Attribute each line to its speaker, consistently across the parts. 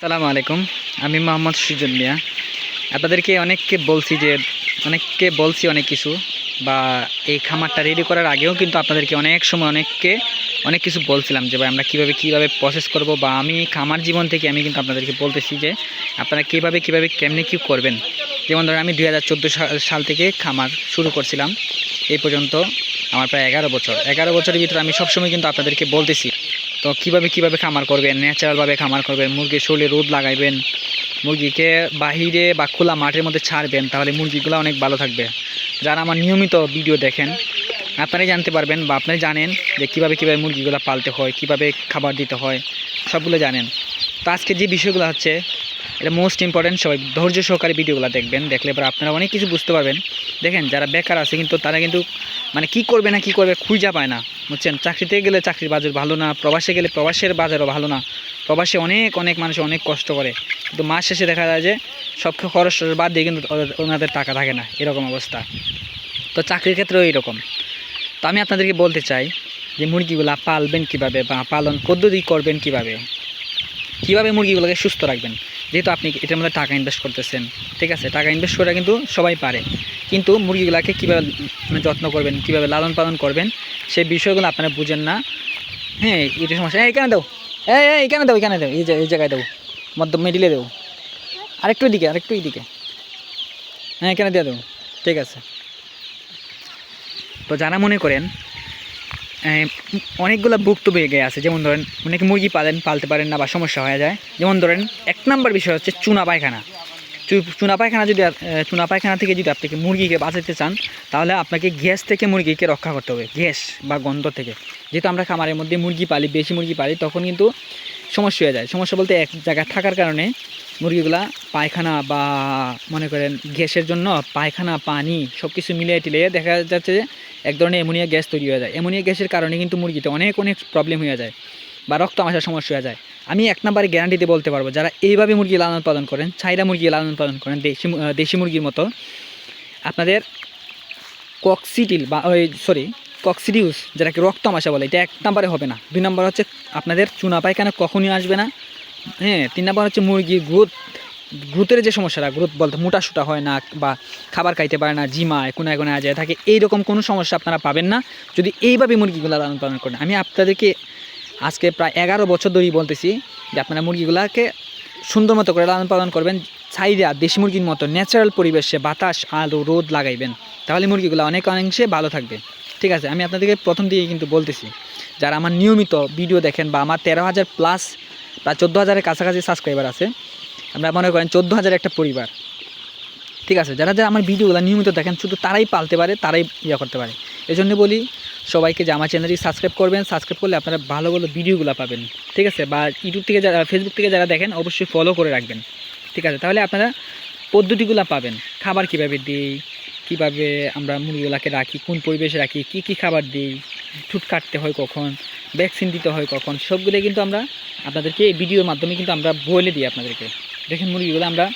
Speaker 1: সালামু আলাইকুম, আমি মোহাম্মদ সুজন মিয়া। আপনাদেরকে অনেককে বলছি যে, অনেককে বলছি অনেক কিছু, বা এই খামারটা রেডি করার আগেও কিন্তু আপনাদেরকে অনেক সময় অনেককে, অনেক কিছু বলছিলাম যে, ভাই, আমরা কীভাবে কীভাবে প্রসেস করব, বা আমি খামার জীবন থেকে আমি কিন্তু আপনাদেরকে বলতেছি যে, আপনারা কীভাবে কীভাবে, কেমনে, কী করবেন? যেমন ধরেন আমি দুই হাজার চোদ্দ সাল থেকে খামার শুরু করছিলাম, এই পর্যন্ত আমার প্রায় এগারো বছর। এগারো বছরের ভিতরে আমি সবসময় কিন্তু আপনাদেরকে বলতেছি তো কীভাবে কীভাবে খামার করবেন? ন্যাচারালভাবে খামার করবেন? মুরগির শরীরে রোদ লাগাইবেন? মুরগিকে বাহিরে বা খোলা মাঠের মধ্যে ছাড়বেন, তাহলে মুরগিগুলো অনেক ভালো থাকবে। যারা আমার নিয়মিত ভিডিও দেখেন, আপনারাই জানতে পারবেন বা আপনি জানেন যে কীভাবে কীভাবে মুরগিগুলো পালতে হয়, কীভাবে খাবার দিতে হয়, সবগুলো জানেন। তো আজকে যে বিষয়গুলো হচ্ছে, এটা মোস্ট ইম্পর্টেন্ট সবাই ধৈর্য সহকারে ভিডিওগুলো দেখবেন, দেখলে পরে আপনারা অনেক কিছু বুঝতে পারবেন। দেখেন, যারা বেকার আছে কিন্তু তারা কিন্তু মানে কি করবে না কি করবে খুঁজা পায় না। বুঝছেন? চাকরিতে গেলে চাকরির বাজার ভালো না, প্রবাসে গেলে প্রবাসের বাজারও ভালো না। প্রবাসে অনেক অনেক মানুষ অনেক কষ্ট করে। কিন্তু মাস শেষে দেখা যায় যে সব খরচ বাদ দিয়ে কিন্তু ওনাদের টাকা থাকে না, এরকম অবস্থা। তো চাকরির ক্ষেত্রেও এইরকম। তো আমি আপনাদেরকে বলতে চাই যে মুরগিগুলা পালবেন কীভাবে বা পালন পদ্ধতি করবেন কীভাবে? কীভাবে মুরগিগুলোকে সুস্থ রাখবেন? যেহেতু আপনি এটার মধ্যে টাকা ইনভেস্ট করতেছেন ঠিক আছে? টাকা ইনভেস্ট করা কিন্তু সবাই পারে। কিন্তু মুরগিগুলাকে কীভাবে মানে যত্ন করবেন কীভাবে লালন পালন করবেন সেই বিষয়গুলো আপনারা বুঝেন না। হ্যাঁ এটা সমস্যা। এই এখানে দাও। হ্যাঁ এই, এখানে দাও এখানে দাও। এই এই জায়গায় দাও। মধ্য মিডিলে দেবো আরেকটু এদিকে আরেকটু এদিকে। হ্যাঁ এখানে দিয়ে দেবো ঠিক আছে। তো যারা মনে করেন অনেকগুলো ভুক্তভোগী আছে, যেমন ধরেন অনেকে মুরগি পালেন, পালতে পারেন না বা সমস্যা হয়ে যায়। যেমন ধরেন এক নাম্বার বিষয় হচ্ছে চুনা পায়খানা। চুনা পায়খানা যদি চুনা পায়খানা থেকে যদি আপনাকে মুরগিকে বাঁচাতে চান, তাহলে আপনাকে গ্যাস থেকে মুরগিকে রক্ষা করতে হবে, গ্যাস বা গন্ধ থেকে। যেহেতু আমরা খামারের মধ্যে মুরগি পালি, বেশি মুরগি পালি, তখন কিন্তু সমস্যা হয়ে যায়। সমস্যা বলতে এক জায়গায় থাকার কারণে মুরগিগুলা পায়খানা বা মনে করেন গ্যাসের জন্য পায়খানা, পানি সব কিছু মিলিয়ে টিলিয়ে দেখা যাচ্ছে যে এক ধরনের অ্যামোনিয়া গ্যাস তৈরি হয়ে যায়। অ্যামোনিয়া গ্যাসের কারণে কিন্তু মুরগিতে অনেক অনেক প্রবলেম হয়ে যায় বা রক্ত আমাশার সমস্যা হয়ে যায়। আমি এক নম্বরে গ্যারান্টিতে বলতে পারব, যারা এইভাবে মুরগি লালন পালন করেন, ছাইরা মুরগি লালন পালন করেন, দেশি দেশি মুরগির মতো, আপনাদের কক্সিটিল বা ওই সরি কক্সিডিউস, যেটাকে রক্ত আমাশা বলে, এটা এক নম্বরে হবে না। দুই নম্বর হচ্ছে আপনাদের চুনা পায়খানা কখনই আসবে না। হ্যাঁ তিন নম্বর হচ্ছে মুরগির গ্রোথ, গ্রোথের যে সমস্যাটা, গ্রোথ বলতে মোটা সুটা হয় না বা খাবার খাইতে পারে না, জিমায়, কোনায় কোনায় যায় থাকে, এইরকম কোনো সমস্যা আপনারা পাবেন না। যদি এইভাবে মুরগিগুলো লালন পালন করেন, আমি আপনাদেরকে আজকে প্রায় এগারো বছর ধরেই বলতেছি যে আপনারা মুরগিগুলোকে সুন্দর মতো করে লালন পালন করবেন ছাইরা দেশি মুরগির মতো ন্যাচারাল পরিবেশে বাতাস, আলো, রোদ লাগাইবেন। তাহলে মুরগিগুলো অনেক অনেকাংশে ভালো থাকবে। ঠিক আছে, আমি আপনাদেরকে প্রথম দিকে কিন্তু বলতেছি, যারা আমার নিয়মিত ভিডিও দেখেন বা আমার তেরো হাজার প্লাস বা চোদ্দ হাজারের কাছাকাছি সাবস্ক্রাইবার আছে, আমরা মনে করেন চোদ্দ হাজার একটা পরিবার, ঠিক আছে, যারা যারা আমার ভিডিওগুলো নিয়মিত দেখেন, শুধু তারাই পালতে পারে, তারাই ইয়ে করতে পারে। এই জন্য বলি, সবাইকে যে আমার চ্যানেলটি সাবস্ক্রাইব করবেন সাবস্ক্রাইব করলে আপনারা ভালো ভালো ভিডিওগুলো পাবেন, ঠিক আছে, বা ইউটিউব থেকে যারা ফেসবুক থেকে যারা দেখেন, অবশ্যই ফলো করে রাখবেন, ঠিক আছে, তাহলে আপনারা পদ্ধতিগুলো পাবেন, খাবার কীভাবে দিই কীভাবে আমরা মুরগিগুলোকে রাখি, কোন পরিবেশে রাখি, কি কি খাবার দিই, ঠুট কাটতে হয় কখন ভ্যাকসিন দিতে হয় কখন, সবগুলো কিন্তু আমরা আপনাদেরকে এই ভিডিওর মাধ্যমে কিন্তু আমরা বলে দিই আপনাদেরকে। দেখেন মুরগিগুলো আমরা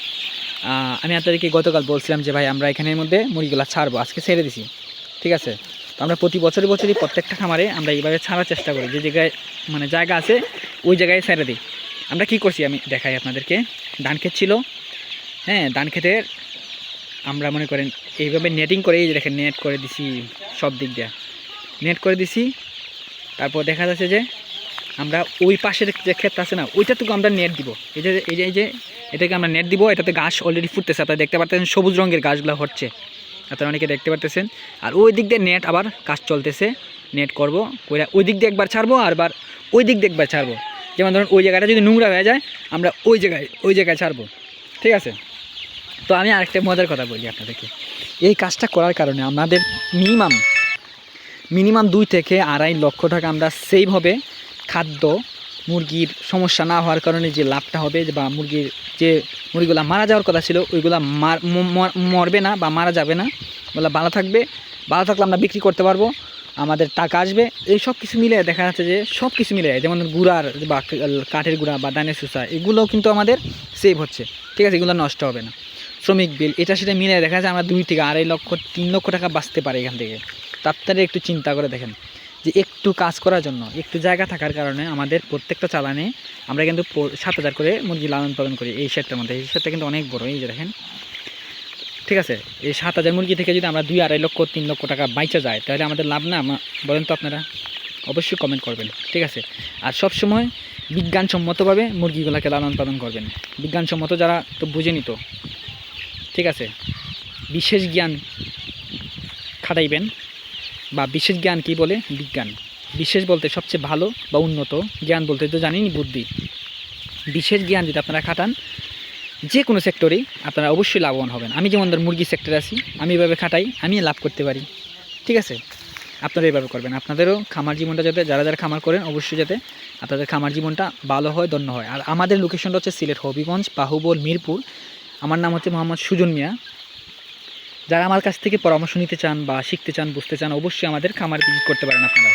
Speaker 1: আমি আপনাদেরকে গতকাল বলছিলাম যে ভাই আমরা এখানের মধ্যে মুরগিগুলো ছাড়বো, আজকে ছেড়ে দিছি, ঠিক আছে? তো আমরা প্রতি বছরে বছরই প্রত্যেকটা খামারে আমরা এইভাবে ছাড়ার চেষ্টা করি, যে জায়গায় মানে জায়গা আছে, ওই জায়গায় ছেড়ে দিই। আমরা কি করছি আমি দেখাই আপনাদেরকে, ধান ক্ষেত ছিল হ্যাঁ ধান ক্ষেতের আমরা মনে করেন, এইভাবে নেটিং করে, এই দেখেন নেট করে দিছি সব দিক দিয়ে। নেট করে দিছি, তারপর দেখা যাচ্ছে যে আমরা ওই পাশের যে ক্ষেত আছে না, ওইটাটুকু আমরা নেট দিব। এই যে এই যে এই যে, এটাকে আমরা নেট দিব, এটাতে গাছ অলরেডি ফুটতেছে। আপনারা দেখতে পাচ্ছেন সবুজ রঙের গাছগুলো হচ্ছে। আপনারা অনেকে দেখতে পারতেছেন। আর ওই দিক দিয়ে নেট আবার কাজ চলতেছে। নেট করব, কইরা ওই দিক দিয়ে একবার ছাড়বো, আর বার ওই দিক দিয়ে একবার ছাড়বো। যেমন ধরুন, ওই জায়গাটা যদি নোংরা হয়ে যায়, আমরা ওই জায়গায় ওই জায়গায় ছাড়বো। ঠিক আছে? তো আমি আরেকটা মজার কথা বলি আপনাদেরকে। এই কাজটা করার কারণে আমাদের মিনিমাম মিনিমাম দুই থেকে আড়াই লক্ষ টাকা আমরা সেভ হবে খাদ্য, মুরগির সমস্যা না হওয়ার কারণে যে লাভটা হবে বা মুরগির যে মুরগিগুলো মারা যাওয়ার কথা ছিল, ওইগুলো মরবে না বা মারা যাবে না। ওগুলো ভালো থাকবে, ভালো থাকলে আমরা বিক্রি করতে পারব, আমাদের টাকা আসবে। এই সব কিছু মিলে দেখা যাচ্ছে যে সব কিছু মিলে, যেমন গুড়ার বা কাঠের গুঁড়া বা দানের সুসা এগুলোও কিন্তু আমাদের সেভ হচ্ছে। ঠিক আছে, এগুলো নষ্ট হবে না। শ্রমিক বিল, এটা সেটা মিলে দেখা যায় আমরা দুই থেকে আড়াই লক্ষ, তিন লক্ষ টাকা বাঁচতে পারি এখান থেকে। তার একটু চিন্তা করে দেখেন যে একটু কাজ করার জন্য, একটু জায়গা থাকার কারণে আমাদের প্রত্যেকটা চালানে আমরা কিন্তু সাত হাজার করে মুরগি লালন পালন করি এই শেডটার মধ্যে। এই শেডটা কিন্তু অনেক বড়, এই যে দেখেন। ঠিক আছে? এই সাত হাজার মুরগি থেকে যদি আমরা দুই আড়াই লক্ষ, তিন লক্ষ টাকা বাইচা যায়, তাহলে আমাদের লাভ না? বলেন তো আপনারা। অবশ্যই কমেন্ট করবেন। ঠিক আছে? আর সব সময় বিজ্ঞানসম্মতভাবে মুরগিগুলোকে লালন পালন করবেন। বিজ্ঞানসম্মত যারা তো বুঝে নিত। ঠিক আছে? বিশেষ জ্ঞান খাটাইবেন বা বিশেষ জ্ঞান কি বলে? বিজ্ঞান। বিশেষ বলতে সবচেয়ে ভালো বা উন্নত জ্ঞান বলতে তো জানিনি বুদ্ধি। বিশেষ জ্ঞান যদি আপনারা খাটান যে কোনো সেক্টরেই আপনারা অবশ্যই লাভবান হবেন। আমি যেমন ধর মুরগি সেক্টরে আছি, আমি এভাবে খাটাই, আমি লাভ করতে পারি। ঠিক আছে? আপনারা এভাবে করবেন। আপনাদেরও খামার জীবনটা যাতে, যারা যারা খামার করেন, অবশ্যই যাতে আপনাদের খামার জীবনটা ভালো হয়, ধন্য হয়। আর আমাদের লোকেশনটা হচ্ছে সিলেট হবিগঞ্জ, বাহুবল, মিরপুর। আমার নাম হচ্ছে মোহাম্মদ সুজন মিয়া। যারা আমার কাছ থেকে পরামর্শ নিতে চান বা শিখতে চান, বুঝতে চান, অবশ্যই আমাদের খামার ভিজিট করতে পারেন আপনারা।